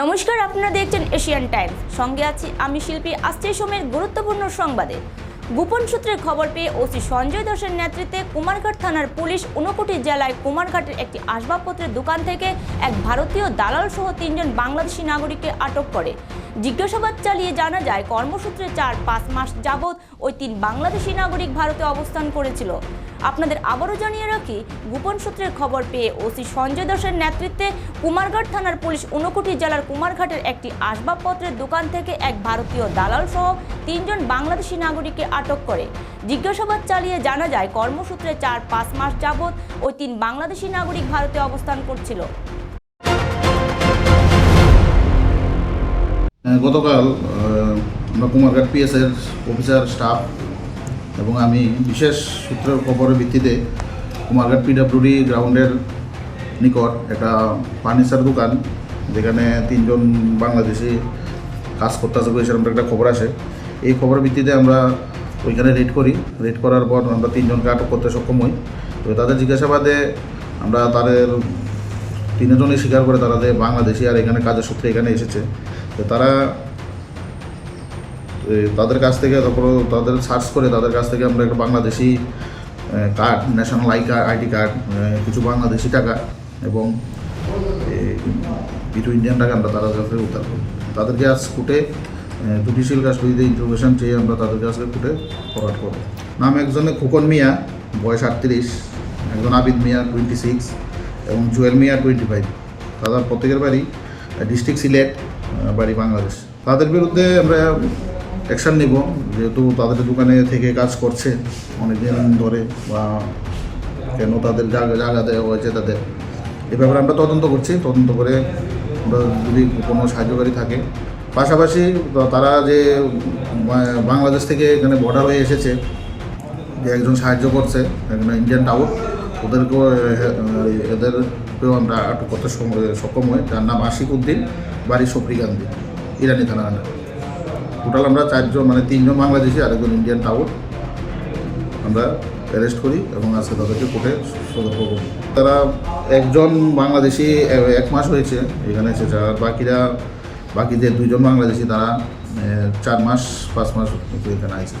নমস্কার, আপনারা দেখছেন এশিয়ান টাইমস। সঙ্গে আছি আমি শিল্পী আসছে সময়ের গুরুত্বপূর্ণ সংবাদে। গোপন সূত্রের খবর পেয়ে ওসি সঞ্জয় দাসের নেতৃত্বে কুমারঘাট থানার পুলিশ ঊনকোটি জেলায় কুমারঘাটের একটি আসবাবপত্রের দোকান থেকে এক ভারতীয় দালাল সহ তিনজন বাংলাদেশি নাগরিককে আটক করে। জিজ্ঞাসাবাদ চালিয়ে জানা যায়, কর্মসূত্রে চার পাঁচ মাস যাবৎ ওই তিন বাংলাদেশি নাগরিক ভারতে অবস্থান করেছিল। আপনাদের আবারও জানিয়ে রাখি, গোপন সূত্রের খবর পেয়ে ওসি সঞ্জয় দাসের নেতৃত্বে কুমারঘাট থানার পুলিশ ঊনকোটি জেলার কুমারঘাটের একটি আসবাবপত্রের দোকান থেকে এক ভারতীয় দালাল সহ তিনজন বাংলাদেশি নাগরিককে আটক করে। জিজ্ঞাসাবাদ চালিয়ে জানা যায়, কর্মসূত্রে চার পাঁচ মাস যাবৎ ওই তিন বাংলাদেশি নাগরিক ভারতে অবস্থান করছিল। গতকাল আমরা কুমারঘাট পিএসের অফিসার স্টাফ এবং আমি বিশেষ সূত্রের খবরের ভিত্তিতে কুমারঘাট পিডাব্লিউডি গ্রাউন্ডের নিকট একটা ফার্নিচার দোকান, যেখানে তিনজন বাংলাদেশি কাজ করতে আসে সেরকম একটা খবর আসে এই খবরের ভিত্তিতে আমরা ওইখানে রেড করি। রেড করার পর আমরা তিনজনকে আটক করতে সক্ষম হই। তো তাদের জিজ্ঞাসাবাদে আমরা তাদের তিনজনই স্বীকার করে তারা যে বাংলাদেশি আর এখানে কাজের সূত্রে এখানে এসেছে। তো তারা তাদের কাছ থেকে তারপর তাদের সার্চ করে তাদের কাছ থেকে আমরা একটা Bangladeshi card national I card ID card কিছু বাংলাদেশি টাকা এবং কিছু ইন্ডিয়ান টাকা আমরা তাদের কাছ উদ্ধার করি তাদেরকে আজ কুটে জুডিশিয়াল কাস্টডিতে ইনফরমেশন চেয়ে আমরা তাদের কাছ কুটে ফরওয়ার্ড করব। নাম একজনে খোকন মিয়া, বয়স আটত্রিশ, একজন আবিদ মিয়া টোয়েন্টি সিক্স এবং জুয়েল মিয়া টোয়েন্টি ফাইভ তাদের প্রত্যেকের বাড়ি ডিস্ট্রিক্ট সিলেট বাড়ি বাংলাদেশ। তাদের বিরুদ্ধে আমরা অ্যাকশান নিব। যেহেতু তাদের দোকানে থেকে কাজ করছে অনেকদিন ধরে বা কেন তাদের জায়গা দেওয়া হয়েছে তাদের। এ ব্যাপারে আমরা তদন্ত করছি। তদন্ত করে আমরা যদি কোনো সাহায্যকারী থাকে। পাশাপাশি তারা যে বাংলাদেশ থেকে এখানে বর্ডার হয়ে এসেছে, যে একজন সাহায্য করছে, একজন ইন্ডিয়ান টাউট ওদেরকেও এদেরকেও আমরা আটক করতে সক্ষম হই। তার নাম আশিক উদ্দিন, বাড়ি সফরিকান্দি ইরানি থানা টোটাল আমরা চারজন মানে তিনজন বাংলাদেশি, আরেকজন ইন্ডিয়ান টাউট আমরা অ্যারেস্ট করি এবং আজকে তাদেরকে কোর্টে সতর্ক করি তারা একজন বাংলাদেশি এক মাস হয়েছে এখানে এসেছে। আর বাকিরা, বাকিদের দুইজন বাংলাদেশি, তারা চার মাস, পাঁচ মাস এখানে আছে